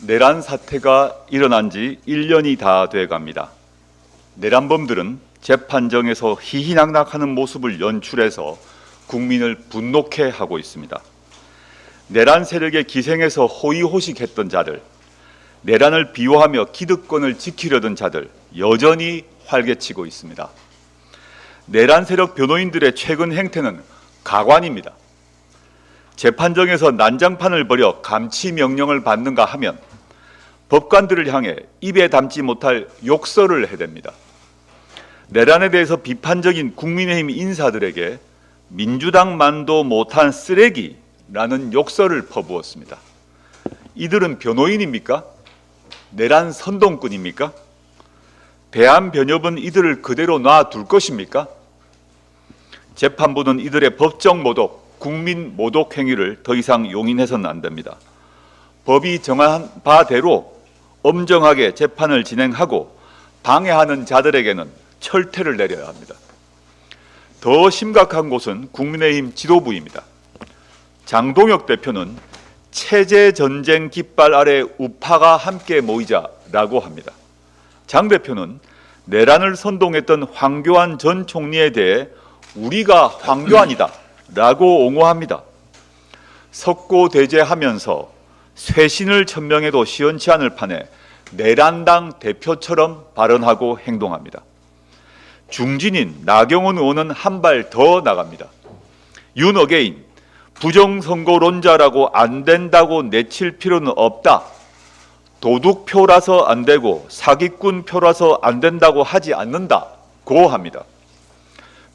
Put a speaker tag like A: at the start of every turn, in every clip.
A: 내란 사태가 일어난 지 1년이 다 돼 갑니다. 내란범들은 재판정에서 희희낙낙하는 모습을 연출해서 국민을 분노케 하고 있습니다. 내란 세력의 기생에서 호의호식했던 자들, 내란을 비호하며 기득권을 지키려던 자들 여전히 활개치고 있습니다. 내란 세력 변호인들의 최근 행태는 가관입니다. 재판정에서 난장판을 벌여 감치 명령을 받는가 하면 법관들을 향해 입에 담지 못할 욕설을 해댑니다. 내란에 대해서 비판적인 국민의힘 인사들에게 민주당만도 못한 쓰레기라는 욕설을 퍼부었습니다. 이들은 변호인입니까? 내란 선동꾼입니까? 대한변협은 이들을 그대로 놔둘 것입니까? 재판부는 이들의 법정 모독, 국민 모독 행위를 더 이상 용인해서는 안 됩니다. 법이 정한 바대로 엄정하게 재판을 진행하고 방해하는 자들에게는 철퇴를 내려야 합니다. 더 심각한 곳은 국민의힘 지도부입니다. 장동혁 대표는 체제 전쟁 깃발 아래 우파가 함께 모이자라고 합니다. 장 대표는 내란을 선동했던 황교안 전 총리에 대해 우리가 황교안이다라고 옹호합니다. 석고대죄하면서 쇄신을 천명해도 시원치 않을 판에 내란당 대표처럼 발언하고 행동합니다. 중진인 나경원 의원은 한 발 더 나갑니다. 윤 어게인 부정선거론자라고 안 된다고 내칠 필요는 없다. 도둑표라서 안 되고 사기꾼 표라서 안 된다고 하지 않는다고 합니다.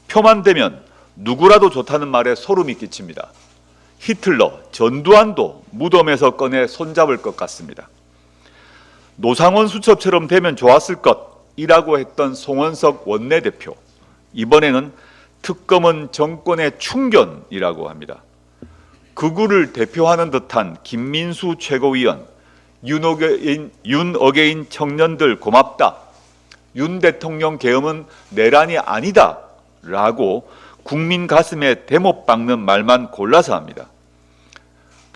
A: 표만 되면 누구라도 좋다는 말에 소름이 끼칩니다. 히틀러, 전두환도 무덤에서 꺼내 손잡을 것 같습니다. 노상원 수첩처럼 되면 좋았을 것이라고 했던 송원석 원내대표. 이번에는 특검은 정권의 충견이라고 합니다. 극우를 대표하는 듯한 김민수 최고위원, 윤어게인, 윤어게인 청년들 고맙다. 윤 대통령 계엄은 내란이 아니다. 라고 국민 가슴에 대못 박는 말만 골라서 합니다.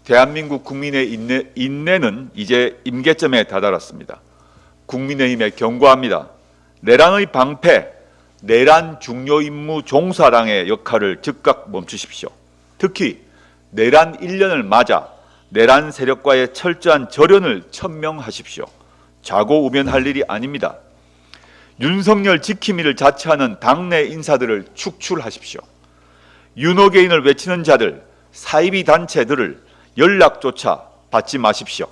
A: 대한민국 국민의 인내, 인내는 이제 임계점에 다다랐습니다. 국민의힘에 경고합니다. 내란의 방패, 내란 중요 임무 종사랑의 역할을 즉각 멈추십시오. 특히 내란 1년을 맞아 내란 세력과의 철저한 절연을 천명하십시오. 좌고우면할 일이 아닙니다. 윤석열 지킴이를 자처하는 당내 인사들을 축출하십시오. 윤호개인을 외치는 자들, 사이비 단체들을 연락조차 받지 마십시오.